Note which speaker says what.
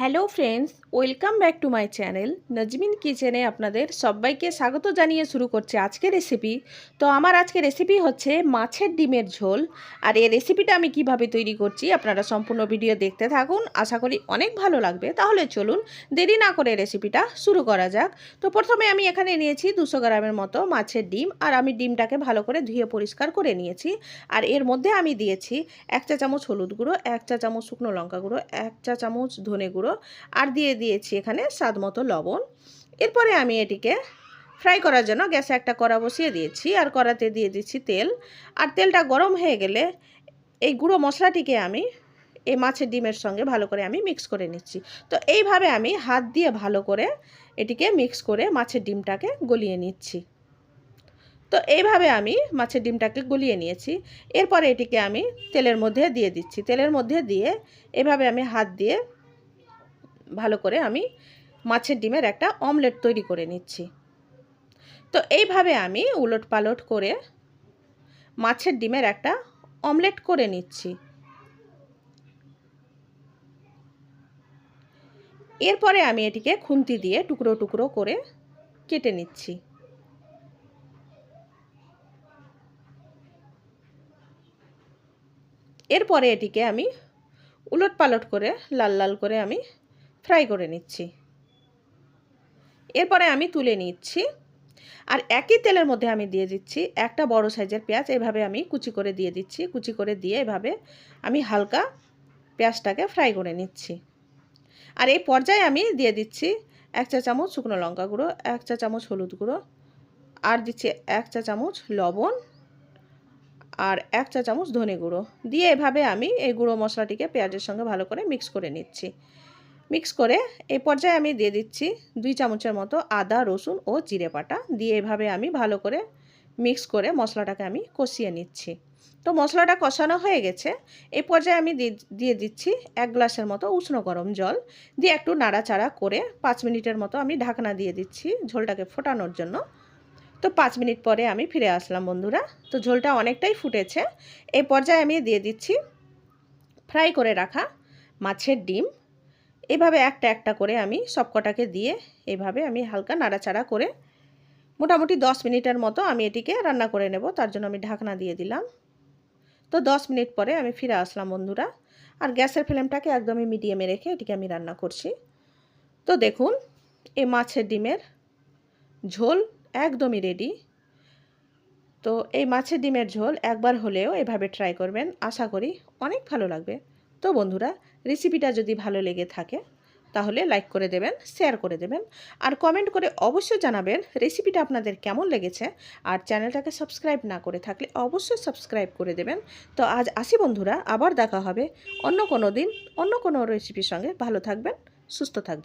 Speaker 1: Hello friends, welcome back to my channel. Nazmin কিচেনে আপনাদের সবাইকে স্বাগত জানিয়ে শুরু করছে আজকের রেসিপি। তো আমার আজকে রেসিপি হচ্ছে মাছের ডিমের ঝোল। আর এই রেসিপিটা আমি কীভাবে তৈরি করছি আপনারা সম্পূর্ণ ভিডিও দেখতে থাকুন। আশা করি অনেক ভালো লাগবে। তাহলে চলুন দেরি না করে রেসিপিটা শুরু করা যাক। তো প্রথমে আমি এখানে নিয়েছি দুশো গ্রামের মতো মাছের ডিম। আর আমি ডিমটাকে ভালো করে ধুয়ে পরিষ্কার করে নিয়েছি। আর এর মধ্যে আমি দিয়েছি এক চা চামচ হলুদ গুঁড়ো, এক চা চামচ শুকনো লঙ্কা গুঁড়ো, এক চা চামচ ধনে গুঁড়ো আর দিয়ে দিয়েছি এখানে স্বাদ মতো লবণ। এরপরে আমি এটিকে ফ্রাই করার জন্য গ্যাসে একটা কড়া বসিয়ে দিয়েছি আর কড়াতে দিয়ে দিচ্ছি তেল। আর তেলটা গরম হয়ে গেলে এই গুঁড়ো মশলাটিকে আমি এই মাছের ডিমের সঙ্গে ভালো করে আমি মিক্স করে নিচ্ছি। তো এইভাবে আমি হাত দিয়ে ভালো করে এটিকে মিক্স করে মাছের ডিমটাকে গলিয়ে নিচ্ছি। তো এইভাবে আমি মাছের ডিমটাকে গলিয়ে নিয়েছি। এরপরে এটিকে আমি তেলের মধ্যে দিয়ে দিচ্ছি। তেলের মধ্যে দিয়ে এভাবে আমি হাত দিয়ে ভালো করে আমি মাছের ডিমের একটা অমলেট তৈরি করে নিচ্ছি। তো এইভাবে আমি উলট পালট করে মাছের ডিমের একটা অমলেট করে নিচ্ছি। এরপরে আমি এটিকে খুন্তি দিয়ে টুকরো টুকরো করে কেটে নিচ্ছি। এরপরে এটিকে আমি উলট পালট করে লাল লাল করে আমি ফ্রাই করে নিচ্ছি। এরপরে আমি তুলে নিচ্ছি আর একই তেলের মধ্যে আমি দিয়ে দিচ্ছি একটা বড় সাইজের পেঁয়াজ। এভাবে আমি কুচি করে দিয়ে দিচ্ছি। কুচি করে দিয়ে এভাবে আমি হালকা পেঁয়াজটাকে ফ্রাই করে নিচ্ছি। আর এই পর্যায়ে আমি দিয়ে দিচ্ছি এক চা চামচ শুকনো লঙ্কা গুঁড়ো, এক চা চামচ হলুদ গুঁড়ো আর দিচ্ছি এক চা চামচ লবণ আর এক চা চামচ ধনে গুঁড়ো। দিয়ে এভাবে আমি এই গুঁড়ো মশলাটিকে পেঁয়াজের সঙ্গে ভালো করে মিক্স করে নিচ্ছি। মিক্স করে এই পর্যায়ে আমি দিয়ে দিচ্ছি দুই চামচের মতো আদা, রসুন ও জিরে পাটা দিয়ে এভাবে আমি ভালো করে মিক্স করে মশলাটাকে আমি কষিয়ে নিচ্ছি। তো মশলাটা কষানো হয়ে গেছে। এই পর্যায়ে আমি দিয়ে দিচ্ছি এক গ্লাসের মতো উষ্ণ গরম জল। দিয়ে একটু নাড়াচাড়া করে পাঁচ মিনিটের মতো আমি ঢাকনা দিয়ে দিচ্ছি ঝোলটাকে ফোটানোর জন্য। তো পাঁচ মিনিট পরে আমি ফিরে আসলাম বন্ধুরা। তো ঝোলটা অনেকটাই ফুটেছে। এই পর্যায়ে আমি দিয়ে দিচ্ছি ফ্রাই করে রাখা মাছের ডিম। এভাবে একটা একটা করে আমি সবকটাকে দিয়ে এভাবে আমি হালকা নাড়াচাড়া করে মোটামুটি দশ মিনিটের মতো আমি এটিকে রান্না করে নেব, তার জন্য আমি ঢাকনা দিয়ে দিলাম। তো দশ মিনিট পরে আমি ফিরে আসলাম বন্ধুরা, আর গ্যাসের ফ্লেমটাকে একদমই মিডিয়ামে রেখে এটিকে আমি রান্না করছি। তো দেখুন এই মাছের ডিমের ঝোল একদমই রেডি তো এই মাছের ডিমের ঝোল একবার হলেও এভাবে ট্রাই করবেন, আশা করি অনেক ভালো লাগবে। তো বন্ধুরা রেসিপিটা যদি ভালো লেগে থাকে, তাহলে লাইক করে দেবেন শেয়ার করে দেবেন। আর কমেন্ট করে অবশ্যই জানাবেন রেসিপিটা আপনাদের কেমন লেগেছে। আর চ্যানেলটাকে সাবস্ক্রাইব না করে থাকলে অবশ্যই সাবস্ক্রাইব করে দেবেন। তো আজ আসি বন্ধুরা, আবার দেখা হবে অন্য কোনো দিন, অন্য কোনো রেসিপির সঙ্গে। ভালো থাকবেন, সুস্থ থাকবেন।